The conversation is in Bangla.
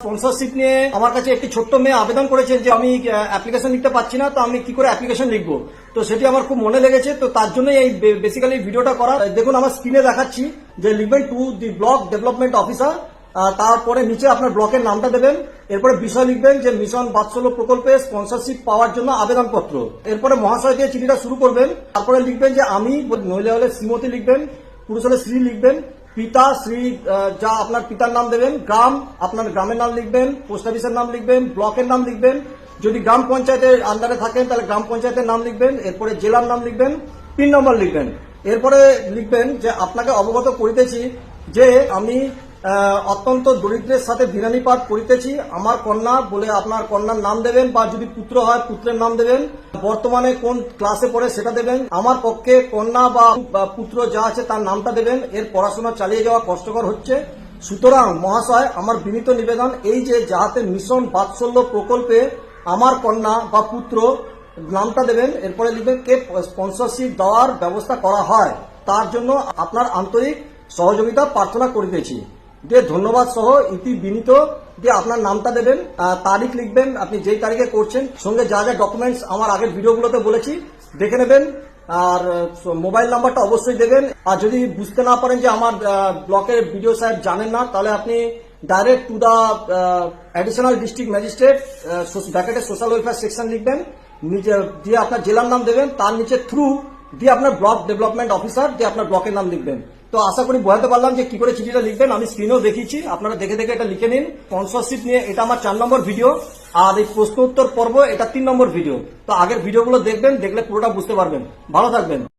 স্পন্সরশিপ নিয়ে আমার কাছে একটি ছোট্ট মেয়ে আবেদন করেছেন যে আমি অ্যাপ্লিকেশন লিখতে পারছি না, তো আমি কি করে অ্যাপ্লিকেশন লিখব? তো সেটি আমার খুব মনে লেগেছে, তো তার জন্যই এই বেসিক্যালি ভিডিওটা করা। দেখুন, আমার স্ক্রিনে দেখাচ্ছি যে লিখবেন to the block development officer তারপরে নিচে আপনার ব্লকের নামটা দেবেন, এরপরে বিষয় লিখবেন যে মিশন বাৎসল্য প্রকল্পে স্পন্সরশিপ পাওয়ার জন্য আবেদনপত্র। এরপরে মহাশয় দিয়ে চিঠিটা শুরু করবেন, তারপরে লিখবেন যে আমি মহিলা হলে শ্রীমতী লিখবেন, পুরুষ হলে শ্রী লিখবেন পিতা, শ্রী যা আপনার পিতার নাম দেবেন, গ্রাম, আপনার গ্রামের নাম লিখবেন, পোস্ট অফিসের নাম লিখবেন, ব্লকের নাম লিখবেন। যদি গ্রাম পঞ্চায়েতের আন্ডারে থাকেন, তাহলে গ্রাম পঞ্চায়েতের নাম লিখবেন, এরপরে জেলার নাম লিখবেন, পিন নম্বর লিখবেন। এরপরে লিখবেন যে, আপনাকে অবগত করিতেছি যে, আমি অত্যন্ত দরিদ্রের সাথে বিনানিপাত করিতেছি। আমার কন্যা বলে আপনার কন্যার নাম দেবেন বা যদি পুত্র হয়, পুত্রের নাম দেবেন। বর্তমানে কোন ক্লাসে পড়ে সেটা দেবেন। আমার পক্ষে কন্যা বা বা পুত্র যা আছে তার নামটা দেবেন। এর পড়াশোনা চালিয়ে যাওয়া কষ্টকর হচ্ছে। সুতরাং মহাশয়, আমার বিনীত নিবেদন এই যে যাহাতে মিশন বাৎসল্য প্রকল্পে আমার কন্যা বা পুত্র নামটা দেবেন, এরপরে লিখবেন কে স্পন্সরশিপ দেওয়ার ব্যবস্থা করা হয়। তার জন্য আপনার আন্তরিক সহযোগিতা প্রার্থনা করিতেছি। দিয়ে ধন্যবাদ সহ ইতি বিনীত দিয়ে আপনার নামটা দেবেন তারিখ লিখবেন, আপনি যেই তারিখে করছেন, সঙ্গে যা যা ডকুমেন্টস আমার আগের ভিডিওগুলোতে বলেছি, দেখে নেবেন। আর মোবাইল নাম্বারটা অবশ্যই দেবেন। আর যদি বুঝতে না পারেন যে আমার ব্লকের ভিডিও সাহেব জানেন না, তাহলে আপনি direct to the additional district magistrate ব্যাকেটে social welfare section লিখবেন। নিচে দিয়ে আপনার জেলার নাম দেবেন, তার নিচে থ্রু দিয়ে আপনার ব্লক ডেভেলপমেন্ট অফিসার দিয়ে আপনার ব্লকের নাম লিখবেন। তো আশা করি বোঝাতে পারলাম যে কি করে চিঠিটা লিখবেন। আমি স্ক্রিনেও দেখিয়েছি। আপনারা দেখে দেখে এটা লিখে নিন। স্পন্সরশিপ নিয়ে এটা আমার চার নম্বর ভিডিও আর এই প্রশ্ন উত্তর পর্ব, এটা তিন নম্বর ভিডিও তো আগের ভিডিওগুলো দেখবেন, দেখলে পুরোটা বুঝতে পারবেন। ভালো থাকবেন।